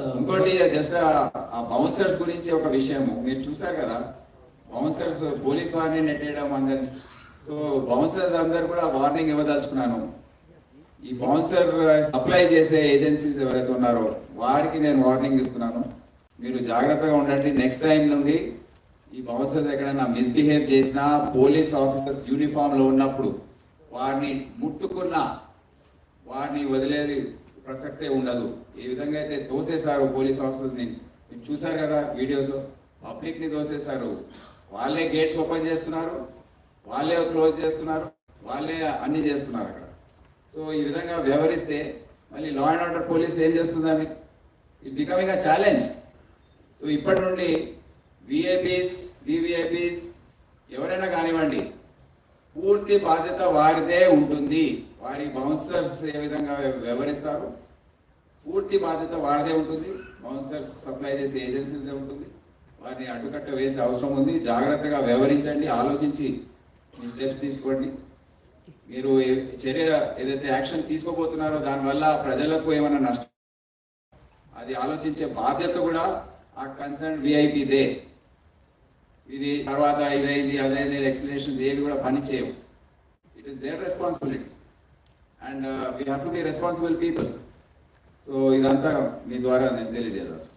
ఇంకోటి జస్ట్ ఆ బౌన్సర్స్ గురించి ఒక విషయము. మీరు చూసారు కదా బౌన్సర్స్ పోలీస్ వారిని నెట్టేయడం అందరిని సో బౌన్సర్స్ అందరు కూడా వార్నింగ్ ఇవ్వదలుచుకున్నాను. ఈ బౌన్సర్ సప్లై చేసే ఏజెన్సీస్ ఎవరైతే ఉన్నారో వారికి నేను వార్నింగ్ ఇస్తున్నాను. మీరు జాగ్రత్తగా ఉండండి. నెక్స్ట్ టైం నుండి ఈ బౌన్సర్స్ ఎక్కడైనా మిస్బిహేవ్ చేసినా పోలీస్ ఆఫీసర్స్ యూనిఫామ్లో ఉన్నప్పుడు వారిని ముట్టుకున్నా వారిని వదిలేది ప్రసక్తే ఉండదు. ఏ విధంగా అయితే తోసేశారు పోలీస్ ఆఫీసర్స్ని మీరు చూసారు కదా వీడియోస్ పబ్లిక్ని తోసేశారు. వాళ్ళే గేట్స్ ఓపెన్ చేస్తున్నారు వాళ్ళే క్లోజ్ చేస్తున్నారు వాళ్ళే అన్ని చేస్తున్నారు అక్కడ. సో ఈ విధంగా వ్యవహరిస్తే మళ్ళీ లా అండ్ ఆర్డర్ పోలీస్ ఏం చేస్తుందని? It's becoming a challenge so ఇప్పటి నుండి విఐపీస్ వివిఐపీస్ ఎవరైనా కానివ్వండి పూర్తి బాధ్యత వారిదే ఉంటుంది. వారి బౌన్సర్స్ ఏ విధంగా వ్యవహరిస్తారు? పూర్తి బాధ్యత వారిదే ఉంటుంది. బౌన్సర్స్ సప్లై చేసే ఏజెన్సీదే ఉంటుంది. వారిని అడ్డుకట్ట వేసే అవసరం ఉంది. జాగ్రత్తగా వ్యవహరించండి. ఆలోచించి మీ స్టెప్స్ తీసుకోండి. మీరు చర్య ఏదైతే యాక్షన్ తీసుకోబోతున్నారో దానివల్ల ప్రజలకు ఏమైనా నష్టం అది ఆలోచించే బాధ్యత కూడా ఆ కన్సర్న్ విఐపిదే. ఇది తర్వాత ఇదైంది అదైంది ఎక్స్ప్లెనేషన్స్ ఏవి కూడా పని చేయవు. It is their responsibility. And we have to be responsible people so ఇదంతా మీ ద్వారా నేను తెలియజేయదలుచుకున్నాను